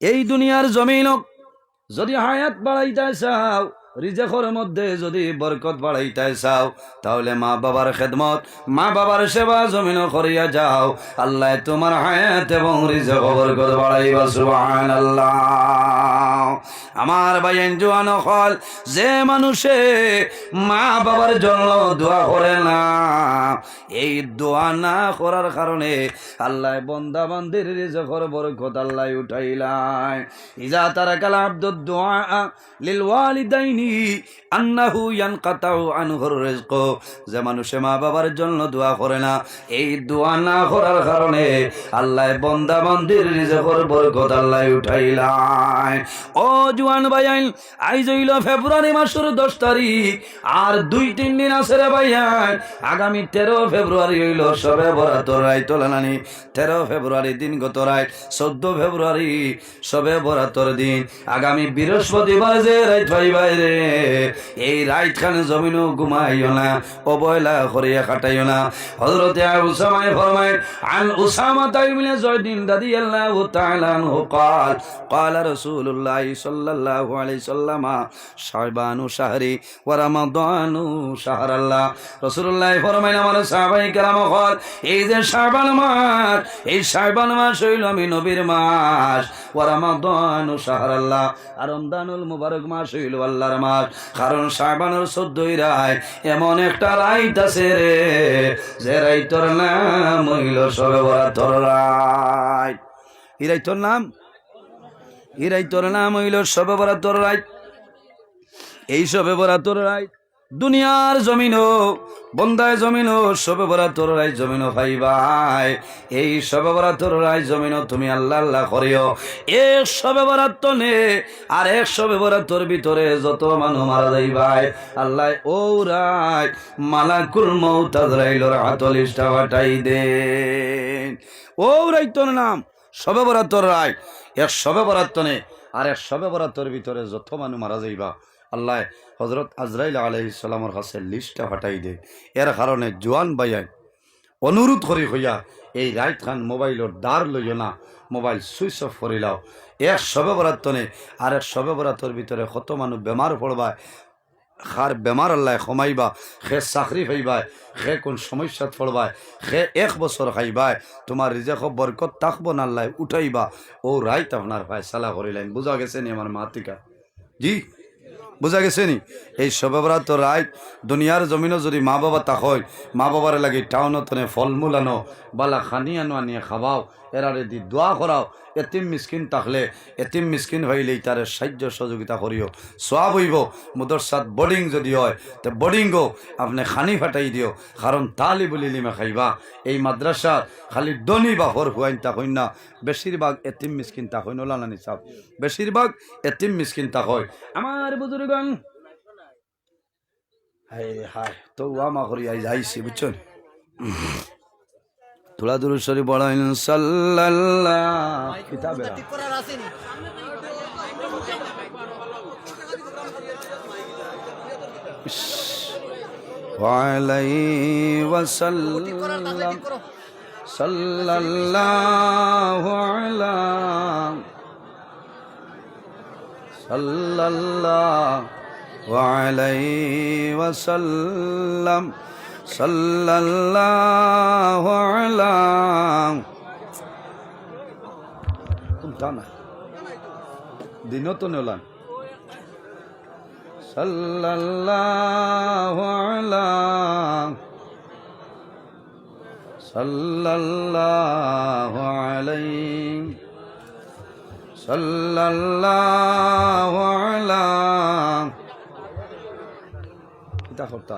এই দুনিয়ার জমিন যদি হায়াত বাড়াইতে চাও রিজেকর মধ্যে যদি বরকত বাড়াইতে চাও, তাহলে মা বাবার খেদমত, মা বাবার সেবা জমিন করিয়া যাও। আল্লাহ তোমার হায়াত এবং রিজেক বরকত বাড়াইবা আল্লাহ আমার ভাইয়েন জোয়ান হল যে মানুষে মা বাবার জন্য দোয়া করে না, এই দোয়া না করার কারণে আল্লাহ বন্দা বান্দির রিজকর বরকত আল্লাহ উঠাইলাই ইজা তারা কালা আব্দুদ দোয়া লিল ওয়ালিদাইনি আন্নাহু যে মানুষে মা বাবার জন্য দোয়া করে না, এই দোয়া না করার কারণে আল্লাহ বন্দা রিজকর বরকত আল্লাহ উঠাইলাই ও জুয়ান আইজ হইল ফেব্রুয়ারি মাসের দশ তারিখ, আর দুই তিন দিন আছে রে আগামী তেরো ফেব্রুয়ারি হইল সবে বরাতর রায় তোলানানি তেরো ফেব্রুয়ারি দিন গত রায় চোদ্দ ফেব্রুয়ারি সবে বরাতর দিন। আগামী বৃহস্পতিবার যে রাইত ভাই বাইরে এই রাইত খানে জমিনও ঘুমাইও না অবহেলা করিয়া কাটাইও না হজরতে উসামায় ফরমায় আন উসামা তাই মিলে জয় দিন দাদি আল্লাহ তাআলা আনহু قال قال رسول الله صلى الله عليه وسلم شعبان شهري ورمضان شهر الله رسول الله ফরমাইন আমার সাহাবাই কেরাম হল এই যে শাবান মাস এই শাবান মাস হইল আমি নবীর মাস ওয়ারামাদান শাহর আল্লাহ আর রমদানুল মুবারক মাস হইল আল্লাহর মাস কারণ সাবানোর চোদ্দই রায় এমন একটা রাইত আছে রে, যে রাইতর নাম হইল সবে বরাতর রায় এই রাইতর নাম? এই রাইতর নাম হইল সবে বরাতর রায় এই সবে বরাতর রায় দুনিয়ার জমিনও বন্দায় জমিনও সবে বরাতর রায় জমিনও ভাই ভাই। এই সবে বরাতর রায় জমিনও তুমি আল্লাহ আল্লাহ করিও। এক সবে বরাত নে আর এক সবে বরাতর ভিতরে যত মানুষ মারা যাই ভাই। আল্লাহ ও রায়, মালাকুল মৌতাদ রাইলর হাতলিশটা বাটাই দে ও রাইতর নাম, সবে বরাতর রায়। এক সবে বরাত নে আর এক সবে বরাতর ভিতরে যত মানুষ মারা যাইবা। আল্লাহ হজরত আজরাইল আলহিসাল্লামর কাছে লিস্টটা হটাই দে। এর কারণে জোয়ান বাইয়াই অনুরোধ করি হইয়া এই রাইট খান মোবাইলের দ্বার লইও না, মোবাইল সুইচ অফ করিলাও এক সবে বরাতনে আর এক সবে বরাতর ভিতরে কত মানুষ বেমার পড়বায় খার বেমার আল্লাহ কমাইবা সে চাকরি পাইবাই সে কোন সমস্যাত পড়বায় সে এক বছর খাইবাই তোমার রিজেক বরকত তাকব না আল্লাহ, উঠাইবা। ও রাইত আপনার ভাই সালা করিলেন, বুঝা গেছে নি আমার মাতিকা। জি? বুঝা গেছে নি? এই সবেবরা তো রায়, দুনিয়ার জমিনও যদি মা বাবা তা হয় মা বাবার লাগে টাউনতনে ফল ফলমূল আনো, বালা খানি আনো, আনিয়ে খাবাও। এরারে দি দোয়া করাও। এতিম মিসকিন থাকলে, এতিম মিসকিন হইলেই তারে সাহায্য সহযোগিতা করিও। সোয়াব হইব, মুদরসাদ বোর্ডিং যদি হয়, তো বোর্ডিংও আপনি খানি ফাটাই দিও। কারণ তালি বলি লিমে খাইবা, এই মাদ্রাসা খালি দনি বা হর হুয়াইন তা হইন না। বেশিরভাগ এতিম মিসকিন তা হইন লানি সাহ বেশিরভাগ এতিম মিসকিন তা হয়। আমার বুজুর্গন হায় হায় তো আমা করি আই যাইছি বুঝছেন? তোলা দূর সরি বড়াইন সাল্লাল্লাহ কিতাবে وعليه وسلم صلى الله على صلى الله عليه وسلم صلى الله على কোনটা না দিনও তো নেলাম صلى الله على صلى الله عليه صلى الله على কিতা করতা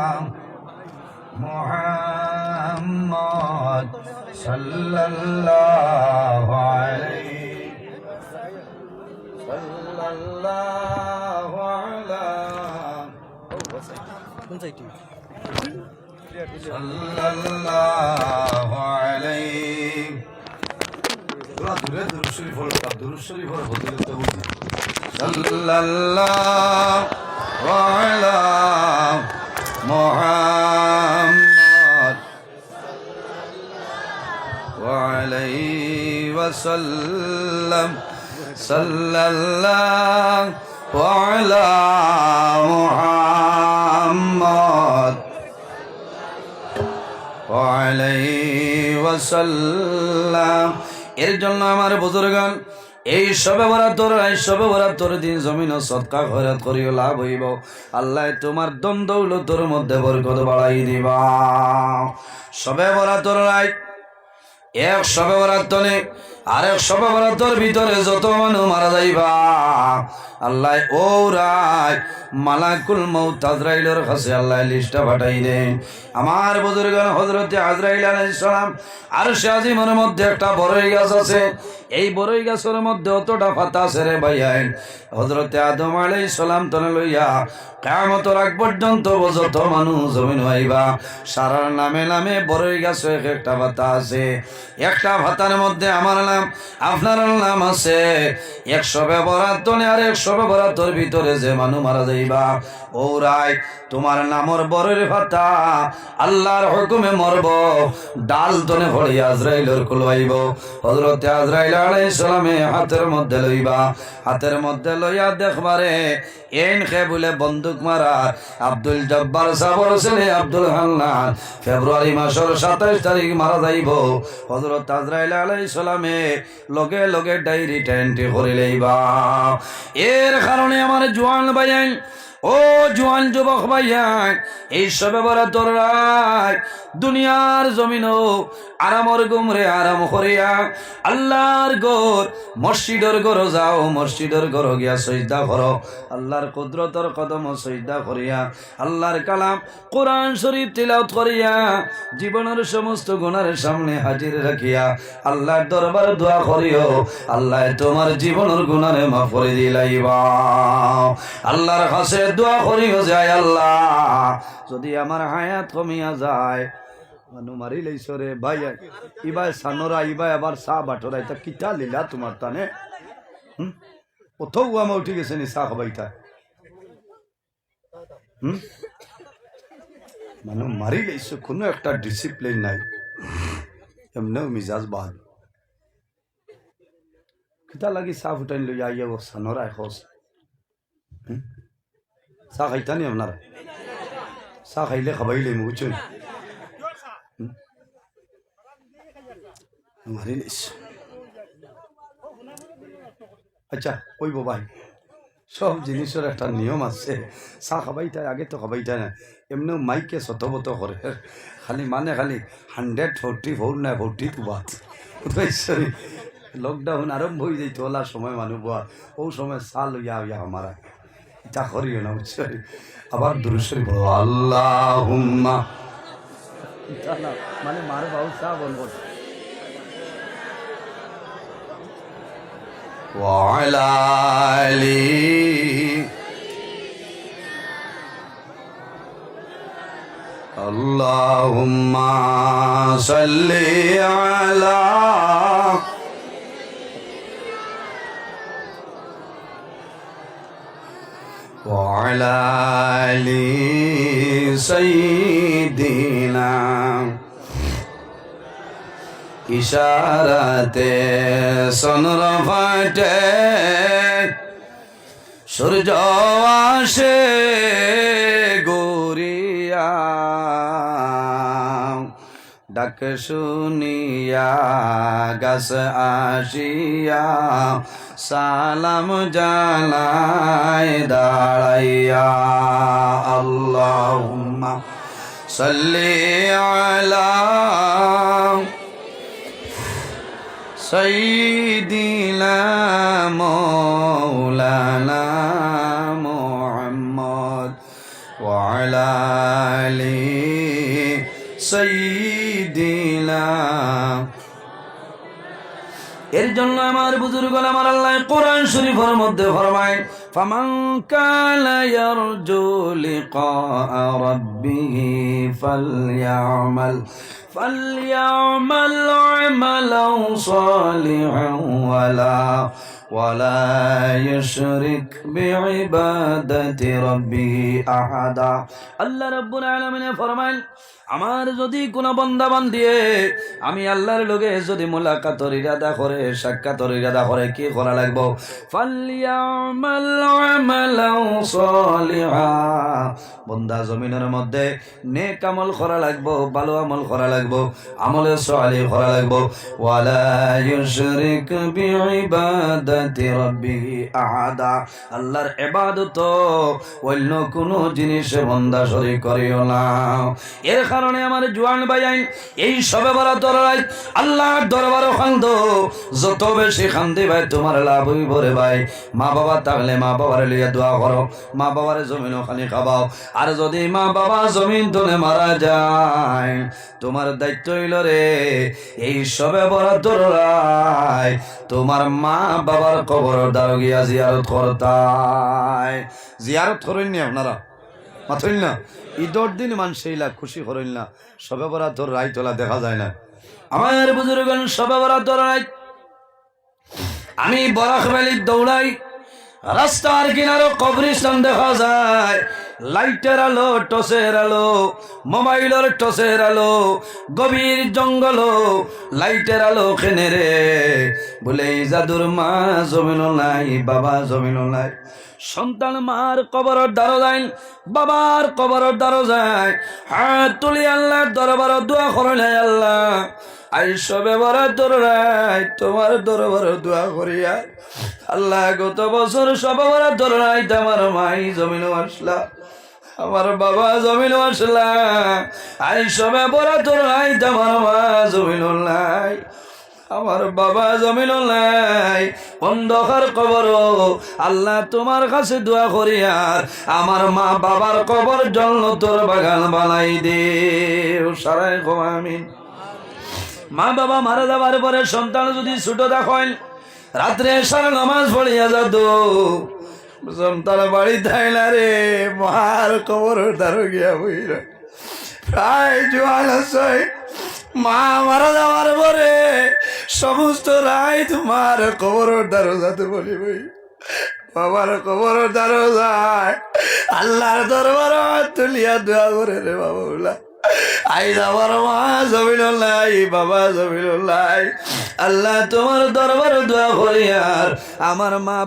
صلى الله عليه صلى الله على صلى الله عليه صلى الله على محمد وعليه وسلم صلى الله على محمد وعليه وسلم এর জন্য আমার বুজুর্গান এই সবে বরাতর এই সবে বরাতর দিন জমিন সৎকা খয়রাত করিও লাভ হইব আল্লাহ তোমার দম দৌলতর মধ্যে বরকত বাড়াই দিবা সবে বরাতর রায় এক সবে বরাতনে আরেক সবে বরাতর ভিতরে যত মানুষ মারা যাইবা। আল্লাহ ও রায়, মালাকুল মৌত আজরাইলের কাছে আল্লাহ লিস্টটা পাঠাই দে। আমার বুজুর্গ হজরতে আজরাইল আলাইহিস সালাম আর আজিমের মধ্যে একটা বড়ই গাছ আছে। এই বড়ই গাছের মধ্যে অতটা পাতা আছে রে ভাইয়াই হজরতে আদম আলাইহিস সালাম তনে লইয়া কেমতর আগ পর্যন্ত যত মানুষ জমিন হইবা, সারার নামে নামে বড়ই গাছ এক একটা ভাতা আছে। একটা ভাতার মধ্যে আমার নাম, আপনার নাম আছে। একশো ব্যবহার আর একশো ব্যবহার ভিতরে যে মানুষ মারা যাইবা। ও রায়, তোমার নামর বরের ভাতা। আল্লাহর হুকুমে মরব। ডাল তনে আজরাইলের কুলবাইব আজরাইল আলাইহিস সালামে হাতের মধ্যে লইবা। হাতের মধ্যে লইয়া দেখবারে এন খে বলে বন্দুক মারা। আব্দুল জব্বার সাবর ছেলে আব্দুল হান্নান ফেব্রুয়ারি মাসের সাতাইশ তারিখ মারা যাইব। হজরত আজরাইল আলাইহিস সালামে লগে লগে ডায়েরিটা এন্ট্রি করে লইবা। এর কারণে আমার জোয়ান ভাইয়াই ও জোয়ান যুবক ভাইয়াই, এই সবে বড় তোরাই দুনিয়ার জমিন আরামর গুমরে আরাম করিয়া আল্লাহর গোর, মসজিদর গর যাও, মসজিদর গর গিয়া সজদা করো। আল্লাহর কুদরতর কদম সজদা করিয়া, আল্লাহর কালাম কোরআন শরীফ তিলাওত করিয়া, জীবনের সমস্ত গুণার সামনে হাজির রাখিয়া আল্লাহর দরবার দোয়া করিও। আল্লাহ তোমার জীবনের গুণারে মাফ করে দিলাইবা। আল্লাহর কাছে দোয়া করিও যায় আল্লাহ। যদি আমার হায়াত কমিয়া যায়, মানু মারি লইছো রে ভাই। ইবাই সানোরা, ইবাই আবার চা বাটরা, এটা কিতা লিলা তোমার তানে? হুম? কোথাও আমার উঠি গেছে নি চা খাবাইতা হুম? মানু মারি লইছো, কোনো একটা ডিসিপ্লিন নাই। এমনিও মিজাজ বাদ। কিতা লাগি চা ফুটাইন লই আইয়া ও সানোরা খোঁজ হুম? চা খাইতা নি আপনারা চা খাইলে খাবাইলে মুগুচুন মারি নিস আচ্ছা ওই ভাই সব জিনিসের একটা নিয়ম আছে চা খাবাইতে আগে তো খাবাইতে না এমনিও মাইকে শতবত করে খালি মানে খালি হান্ড্রেড ফোরটি ফোর না ফোরটি টু বাদ লকডাউন আরম্ভ হয়ে যাই তোলার সময় মানুষ ও সময় চা লইয়া ইয়া আমারা ইটা করিও না বুঝছো আবার দুরুশ্বরী বলো আল্লাহ হুম্মা মানে মার বাবু চা বলবো وعلى آله اللهم صل على وعلى آل سيدنا ইশারাতে সনর ফাটে সূর্য আসে গরিয়া ডাক শুনিয়া গাছ আসিয়া সালাম জালায় দাঁড়াইয়া। আল্লাহ সাল্লি আলা সৈদিনা মৌলানা এর জন্য আমার বুজুর্গ আমার আল্লাহ কোরআন শরীফের মধ্যে ফরমায় فمن كان يرجو لقاء ربه فليعمل فليعمل عملا صالحا ولا ولا يشرك بعبادة ربه أحدا الله رب العالمين فرمائل আমার যদি কোনো বন্দাবান দিয়ে আমি আল্লাহর লোকে যদি মোলাকাতর ইরাদা করে সাক্ষাতর ইরাদা করে কি করা লাগবো ফালিয়ামাল আমালাও সালিহা বন্দা জমিনের মধ্যে নেক আমল করা লাগবো ভালো আমল করা লাগবো আমলে সালিহ করা লাগবো ওয়ালা ইউশরিক আল্লাহর অন্য কোনো জিনিসে বন্দা করিও না। এর কারণে আমার জোয়ান ভাইয়াই এই সবে দরবার খান্দ, যত বেশি খান্দি ভাই, তোমার লাভ ভাই। মা বাবা থাকলে মা বাবার লিয়ে দোয়া করো, মা বাবার জমিন খালি খাবাও। আর যদি মা বাবা জমিন তোলে মারা যায়, তোমার দায়িত্ব হইল রে, এই সবে বড় দরবাই তোমার মা বাবার কবর দাও গিয়া জিয়ারত করতাই জিয়ারত করেন নি আপনারা? মাথইল না? ঈদর দিন মান সেইলা খুশি করেন না। সবে বরা তোর রাই তোলা দেখা যায় না। আমার বুজুর্গ সবে বরা তোর রাই আমি বরাক ভ্যালি দৌড়াই রাস্তার কিনারো কবরিস্তান দেখা যায়। লাইটের আলো, টসের আলো, মোবাইলের টসের আলো, গভীর জঙ্গল লাইটের আলো খেনে রে। বলে জাদুর মা জমিন নাই, বাবা জমিন নাই। সন্তান মার কবরের দ্বারো যায় বাবার কবরের দ্বারো যায় হাত তুলি আল্লাহর দরবার দোয়া করলে আল্লাহ। আই সবে বড় দৌড়াই তোমার দরবার দোয়া করিয়া। আল্লাহ, গত বছর সবে বড় দৌড়াই আমার মাই জমিন আসলা, আমার বাবা জমিন আসলা। আই সবে বড় দৌড়াই আমার মা জমিন নাই, আমার বাবা জমিন নাই। অন্ধকার কবর আল্লাহ তোমার কাছে দোয়া করি আর আমার মা বাবার কবর জন্য তোর বাগান বানাই দে। সারাই আমিন। মা বাবা মারা যাবার পরে সন্তান যদি ছোট দেখেন, রাত্রে সারা নামাজ পড়িয়া যাত সন্তান বাড়ি থাই না রে, মার কবর দারো গিয়া বইল। প্রায় আছে। মা মারা যাওয়ার পরে সমস্ত রায় তোমার কবর দ্বারো যাতে বলি বই। বাবার কবর দ্বারো যায়। আল্লাহর দরবার তুলিয়া দোয়া করে রে বাবা আমার মা বাবা আল্লাহ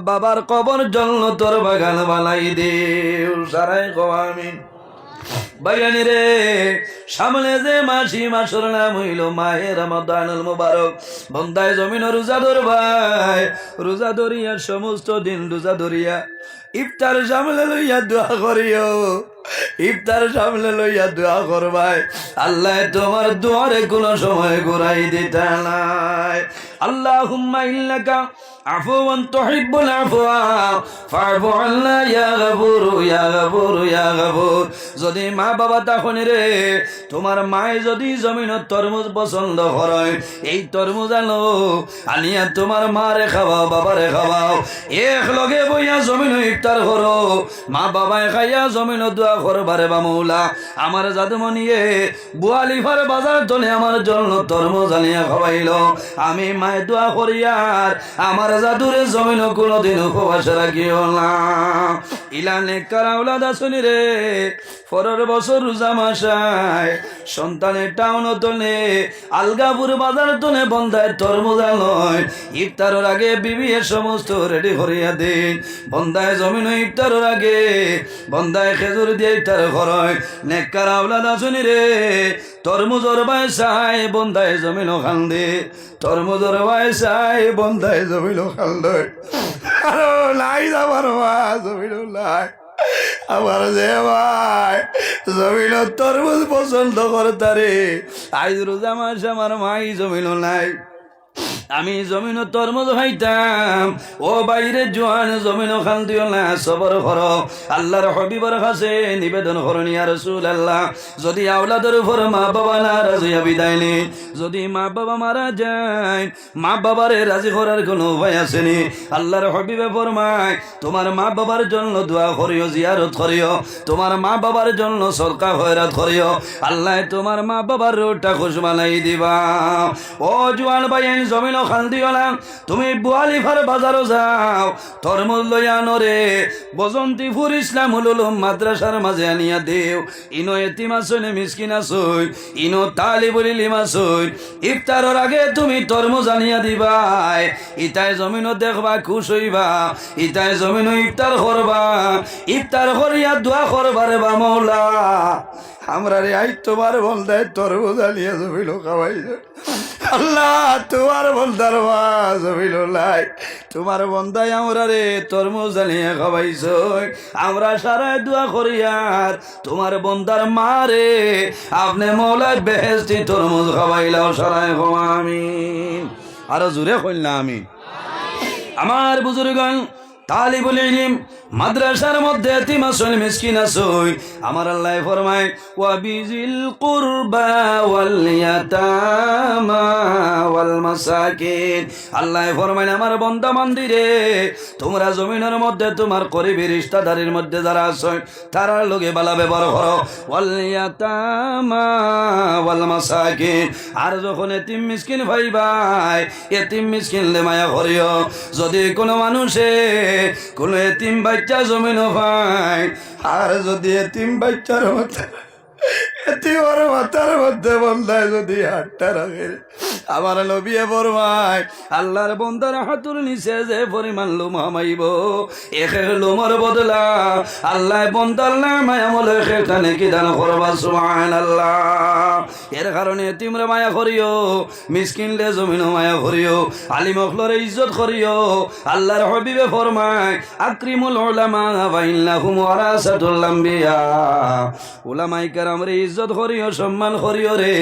বাবার কবর জন্য তোর বাগান বানাই দে বাইরানি রে, সামনে যে মাসি মাসুর নাম হইল মায়ের রমাদানুল মুবারক। বন্দায় জমিন রোজা ধরবাই, রোজা ধরিয়া সমস্ত দিন রোজা ধরিয়া ইফতার সামলে লইয়া দোয়া করিও। ইফতার সামলে লইয়া দোয়া করবাই। আল্লাহ তোমার দুয়ারে কোনো সময় ঘুরাই দিতে নাই। হুম্মা ইল্লাকা আফওয়ান তুহিব্বুল আফওয়া ফা'ফু আন্না ইয়া গফুর ইয়া গফুর ইয়া গফুর। যদি মা বাবা তখন রে, তোমার মায়ে যদি জমিন তরমুজ পছন্দ করে, এই তরমুজ আনো, আনিয়া তোমার মারে খাওয়াও, বাবারে খাওয়াও। এক লগে বইয়া জমিন ইফতার করো, মা বাবায় খাইয়া জমিন দোয়া করবারে বা মৌলা। আমার জাদুমনিয়ে বুয়ালিফার বাজার তোলে আমার জন্য তরমুজ আনিয়া খাওয়াইল। আমি দোয়া আমার জাদুরে জমিন কোনোদিন উপবাস রাখিও না। ইলানে কারাউলা দাসনি রে? পরের বছর রোজা মাসায় সন্তানের টাউন তোলে আলগাপুর বাজার তোলে বন্ধায় তরমুজা নয় ইফতারের আগে বিবি এ সমস্ত রেডি করিয়া দিন। বন্ধায় জমিন ইফতারের আগে বন্ধায় খেজুর দিয়ে ইফতার করয় নেককার আওলাদ আসনি রে? তরমুজর বায়সায় বন্ধায় জমিন খান দে। তরমুজর বায়সায় বন্ধায় জমিল খালদয়। আরও নাই যাবার মা, জমিল নাই। আমার যে ভাই, জমিল তরমুজ পছন্দ করতারে। আইজ রোজা মাস আমার মাই জমিন নাই। আমি জমিন তরমুজ হইতাম ও বাইরে জোয়ান, জমিন খান দিও না, সবর কর। আল্লাহর হবিবর কাছে নিবেদন করনি আর রসুল আল্লাহ যদি আওলাদের উপর মা বাবা না রাজি বিদায় নি। যদি মা বাবা মারা যায়, মা বাবারে রাজি করার কোনো উপায় আসেনি আল্লাহর হবিবে ফরমায়, তোমার মা বাবার জন্য দোয়া করিও, জিয়ারত করিও। তোমার মা বাবার জন্য সরকার হয়রাত করিও। আল্লাহ তোমার মা বাবার রোডটা খুশ বানাই দিবা। ও জোয়ান ভাই জমিন খান দিও তুমি বুয়ালিফার বাজারও যাও। তরমুজ লইয়া নরে। বসন্তীপুর ইসলাম উলুম মাদ্রাসার মাঝে আনিয়া দেও। ইনো এতিম আসনে মিসকিন আসই ইনো তালি বলি লিমাসই ইফতারের আগে তুমি তরমুজ আনিয়া দিবাই। ইতাই জমিন দেখবা, খুশ হইবা। ইতাই জমিন ইফতার করবা। ইফতার করিয়া দোয়া করবারে বা মৌলা। আমরা রে আই তোমার বলতে তরমুজ আনিয়া জমিল খাওয়াই আল্লাহ তোমার বন্দার জমিল লাই তোমার বন্দাই আমরা রে তরমুজ আনিয়া খাওয়াইছ আমরা সারাই দোয়া করিয়ার তোমার বন্দার মারে আপনি মৌলায় বেহেস্তি তরমুজ খাওয়াইলাও সারাই আমিন। আরও জোরে কইল আমি। আমার বুজুর্গান তালিবুল ইলম মাদ্রাসার মধ্যে এতিম আসন মিসকিন আসই আমার আল্লাহ ফরমায়, ওয়া বিজিল কুরবা ওয়াল ইয়াতামা ওয়াল মাসাকিন। আল্লাহ ফরমায়, আমার বন্দা মন্দিরে তোমরা জমিনের মধ্যে তোমার করিবি রিশতাদারির মধ্যে যারা আসই তারার লগে বালা ব্যবহার করো। ওয়াল ইয়াতামা ওয়াল মাসাকিন। আর যখন এতিম মিসকিন ভাই ভাই, এতিম মিসকিন লে মায়া করিও যদি কোনো মানুষে, কোনো এতিম বাচ্চা জমিন ভাই আর যদি এতিম বাচ্চার মধ্যে এতিমর মাথার মধ্যে বন্ধায় যদি হাতটা রাখে, আমার নবিয়ে ফরমায়, আল্লাহর বন্দার হাতুর নিচে যে পরিমাণ লোম হামাইব একে লোমর বদলা আল্লাহ বন্দার নামায় আমলে সেখানে কি দান করবা সুমান আল্লাহ এর কারণে তিমরে মায়া করিও মিসকিনলে জমিন মায়া করিও, আলিম অখলরে ইজ্জত করিও। আল্লাহর হবিবে ফরমায়, আকরিমুল উলামা বাইন্নাহুম ওয়ারাসাতুল আম্বিয়া। উলামাই কেরামরে ইজ্জত করিও, সম্মান করিও রে।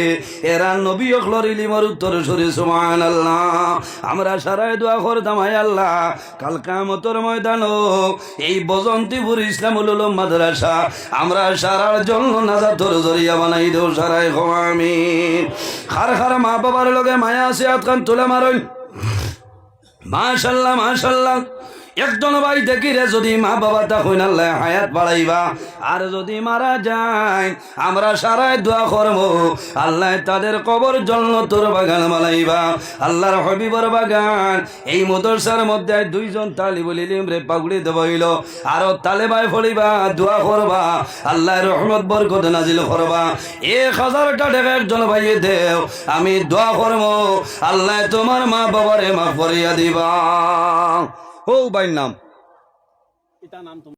এরা নবী অখলর ইলিমর উত্তর সরি, সুবহানাল্লাহ। আমরা সারাই দোয়া করতাম আয় আল্লাহ। কাল কামতর ময়দান এই বজন্তীপুর ইসলাম উলুম মাদ্রাসা। আমরা সারার জন্য নাজাতর জরিয়া বানাই দেও সারাই আমিন। খার খার মা বাবার লগে মায়া আছে আতখান তুলে মারই মাশাল্লাহ মাশাল্লাহ। একজন ভাই দেখি রে যদি মা বাবা তা হইন আল্লাহ হায়াত বাড়াইবা। আর যদি মারা যায়, আমরা সারাই দোয়া করব। আল্লাহ তাদের কবর জন্য তোর বাগান বানাইবা। আল্লাহর হবিবর বাগান। এই মদরসার মধ্যে দুইজন তালি বলিলিম রে, পাগুড়ি দেবইল আর তালে বাই ফলিবা, দোয়া করবা। আল্লাহ রহমত, বরকত নাজিল করবা। এক হাজারটা টাকা একজন ভাইয়ে দেও, আমি দোয়া করব। আল্লাহ তোমার মা বাবারে মা পরিয়া দিবা। ও উবাইল নাম। পিতা নাম